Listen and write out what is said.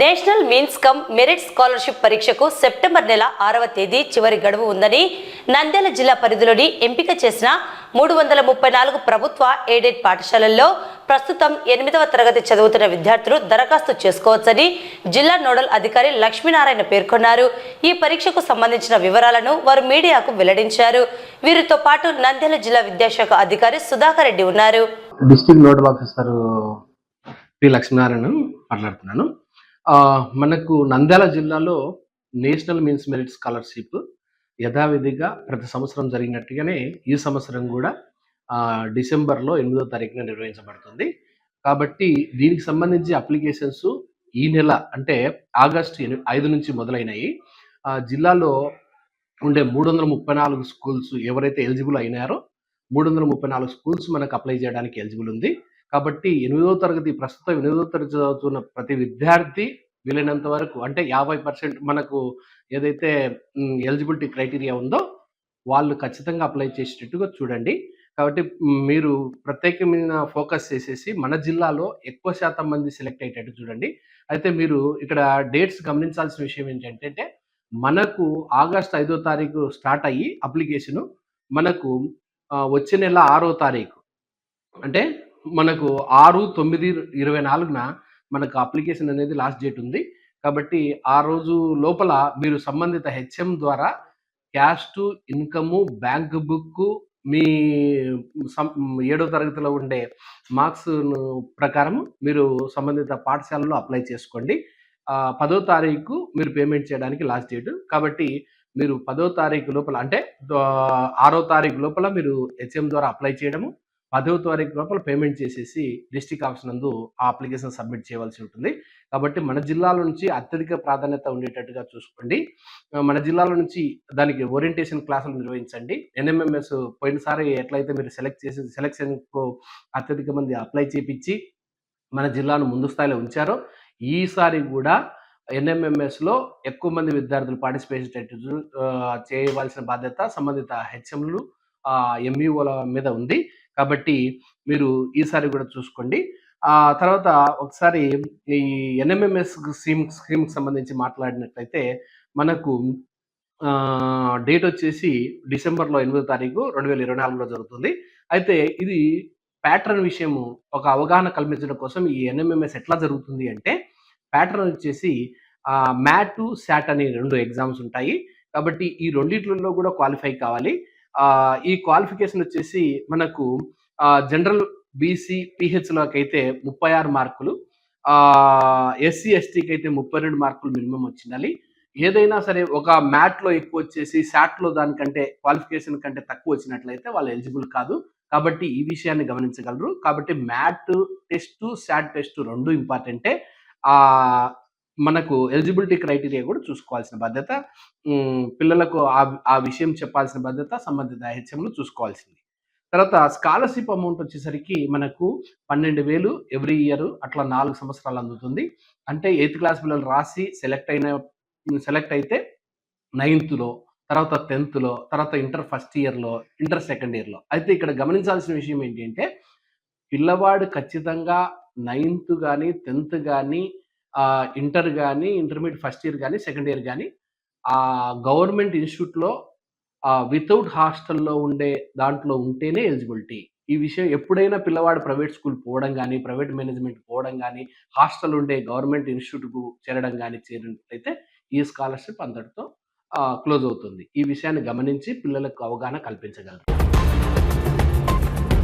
National means cum merit scholarship పరీక్షకు September నెల ఆరవ తేదీ చివరి గడువు ఉందని నంద్యాల జిల్లా పరిధిలోని ఎంపిక చేసిన మూడు వందల ముప్పై నాలుగు ప్రభుత్వ ఎయిడెడ్ పాఠశాలల్లో ప్రస్తుతం ఎనిమిదవ తరగతి చదువుతున్న విద్యార్థులు దరఖాస్తు చేసుకోవచ్చని జిల్లా నోడల్ అధికారి లక్ష్మీనారాయణ పేర్కొన్నారు. ఈ పరీక్షకు సంబంధించిన వివరాలను వారు మీడియాకు వెల్లడించారు. వీరితో పాటు నంద్యాల జిల్లా విద్యాశాఖ అధికారి సుధాకర్ రెడ్డి ఉన్నారు. District nodal officer P Lakshminarayana మాట్లాడుతున్నాను. మనకు నంద్యాల జిల్లాలో నేషనల్ మీన్స్ మెరిట్ స్కాలర్షిప్ యథావిధిగా ప్రతి సంవత్సరం జరిగినట్టుగానే ఈ సంవత్సరం కూడా డిసెంబర్లో ఎనిమిదో తారీఖున నిర్వహించబడుతుంది. కాబట్టి దీనికి సంబంధించి అప్లికేషన్స్ ఈ నెల అంటే ఆగస్టు ఐదు నుంచి మొదలైనవి ఆ, జిల్లాలో ఉండే మూడు వందల ముప్పై నాలుగు స్కూల్స్ ఎవరైతే ఎలిజిబుల్ అయినారో మూడు వందల ముప్పై నాలుగు స్కూల్స్ మనకు అప్లై చేయడానికి ఎలిజిబుల్ ఉంది. కాబట్టి ఎనిమిదో తరగతి ప్రస్తుతం ఎనిమిదో తరగతి చదువుతున్న ప్రతి విద్యార్థి వీలైనంత వరకు అంటే యాభై పర్సెంట్ మనకు ఏదైతే ఎలిజిబిలిటీ క్రైటీరియా ఉందో వాళ్ళు ఖచ్చితంగా అప్లై చేసేటట్టుగా చూడండి. కాబట్టి మీరు ప్రత్యేకమైన ఫోకస్ చేసేసి మన జిల్లాలో ఎక్కువ శాతం మంది సెలెక్ట్ అయ్యేటట్టు చూడండి. అయితే మీరు ఇక్కడ డేట్స్ గమనించాల్సిన విషయం ఏంటంటే మనకు ఆగస్ట్ ఐదో తారీఖు స్టార్ట్ అయ్యి అప్లికేషను మనకు వచ్చే నెల ఆరో తారీఖు. అంటే మనకు ఆరు తొమ్మిది ఇరవై నాలుగున మనకు అప్లికేషన్ అనేది లాస్ట్ డేట్ ఉంది. కాబట్టి ఆ రోజు లోపల మీరు సంబంధిత హెచ్ఎం ద్వారా క్యాస్ట్ ఇన్కము బ్యాంక్ బుక్ మీ సం- ఏడో తరగతిలో ఉండే మార్క్స్ ప్రకారం మీరు సంబంధిత పాఠశాలలో అప్లై చేసుకోండి. పదో తారీఖు మీరు పేమెంట్ చేయడానికి లాస్ట్ డేట్. కాబట్టి మీరు పదో తారీఖు లోపల అంటే ఆరో తారీఖు లోపల మీరు హెచ్ఎం ద్వారా అప్లై చేయడము పదవ తారీఖు లోపల పేమెంట్ చేసేసి డిస్టిక్ ఆఫీస్ నందు ఆ అప్లికేషన్ సబ్మిట్ చేయవలసి ఉంటుంది. కాబట్టి మన జిల్లాలో నుంచి అత్యధిక ప్రాధాన్యత ఉండేటట్టుగా చూసుకోండి. మన జిల్లాలో నుంచి దానికి ఓరియంటేషన్ క్లాసులు నిర్వహించండి. ఎన్ఎంఎంఎస్ పోయినసారి ఎట్లయితే మీరు సెలెక్ట్ చేసి సెలెక్షన్కు అత్యధిక మంది అప్లై చేపించి మన జిల్లాను ముందు స్థాయిలో ఉంచారో ఈసారి కూడా ఎన్ఎంఎంఎస్లో ఎక్కువ మంది విద్యార్థులు పార్టిసిపేట్ చేయవలసిన బాధ్యత సంబంధిత హెచ్ఎంలు ఎంఈఓల మీద ఉంది. కాబట్టి మీరు ఈసారి కూడా చూసుకోండి. ఆ తర్వాత ఒకసారి ఈ ఎన్ఎంఎంఎస్ స్కీమ్ స్కీమ్కి సంబంధించి మాట్లాడినట్లయితే మనకు డేట్ వచ్చేసి డిసెంబర్లో ఎనిమిదో తారీఖు రెండు వేల ఇరవై నాలుగులో జరుగుతుంది. అయితే ఇది ప్యాటర్న్ విషయము ఒక అవగాహన కల్పించడం కోసం ఈ ఎన్ఎంఎంఎస్ ఎట్లా జరుగుతుంది అంటే ప్యాటర్న్ వచ్చేసి మ్యాట్ శాట్ అనే రెండు ఎగ్జామ్స్ ఉంటాయి. కాబట్టి ఈ రెండిట్లలో కూడా క్వాలిఫై కావాలి. ఈ క్వాలిఫికేషన్ వచ్చేసి మనకు జనరల్ బీసీ పిహెచ్లోకి అయితే ముప్పై ఆరు మార్కులు ఎస్సీ ఎస్టీకి అయితే ముప్పై రెండు మార్కులు మినిమం వచ్చిండాలి. ఏదైనా సరే ఒక మ్యాట్లో ఎక్కువ వచ్చేసి శాట్లో దానికంటే క్వాలిఫికేషన్ కంటే తక్కువ వచ్చినట్లయితే వాళ్ళు ఎలిజిబుల్ కాదు. కాబట్టి ఈ విషయాన్ని గమనించగలరు. కాబట్టి మ్యాట్ టెస్ట్ శాట్ టెస్ట్ రెండు ఇంపార్టెంటే మనకు ఎలిజిబిలిటీ క్రైటీరియా కూడా చూసుకోవాల్సిన బాధ్యత పిల్లలకు ఆ ఆ విషయం చెప్పాల్సిన బాధ్యత సంబంధిత హెచ్ఎంలు చూసుకోవాల్సింది. తర్వాత స్కాలర్షిప్ అమౌంట్ వచ్చేసరికి మనకు పన్నెండు వేలు ఎవ్రీ ఇయర్ అట్లా నాలుగు సంవత్సరాలు అందుతుంది. అంటే ఎయిత్ క్లాస్ పిల్లలు రాసి సెలెక్ట్ అయిన సెలెక్ట్ అయితే నైన్త్లో తర్వాత టెన్త్లో తర్వాత ఇంటర్ ఫస్ట్ ఇయర్లో ఇంటర్ సెకండ్ ఇయర్లో అయితే ఇక్కడ గమనించాల్సిన విషయం ఏంటి అంటే పిల్లవాడు ఖచ్చితంగా నైన్త్ కానీ టెన్త్ కానీ ఇంటర్ కానీ ఇంటర్మీడియట్ ఫస్ట్ ఇయర్ కానీ సెకండ్ ఇయర్ కానీ ఆ గవర్నమెంట్ ఇన్స్టిట్యూట్లో వితౌట్ హాస్టల్లో ఉండే దాంట్లో ఉంటేనే ఎలిజిబిలిటీ. ఈ విషయం ఎప్పుడైనా పిల్లవాడు ప్రైవేట్ స్కూల్ పోవడం కానీ ప్రైవేట్ మేనేజ్మెంట్ పోవడం కానీ హాస్టల్ ఉండే గవర్నమెంట్ ఇన్స్టిట్యూట్కు చేరడం కానీ చేరినట్లయితే ఈ స్కాలర్షిప్ అంతటితో క్లోజ్ అవుతుంది. ఈ విషయాన్ని గమనించి పిల్లలకు అవగాహన కల్పించగలరు.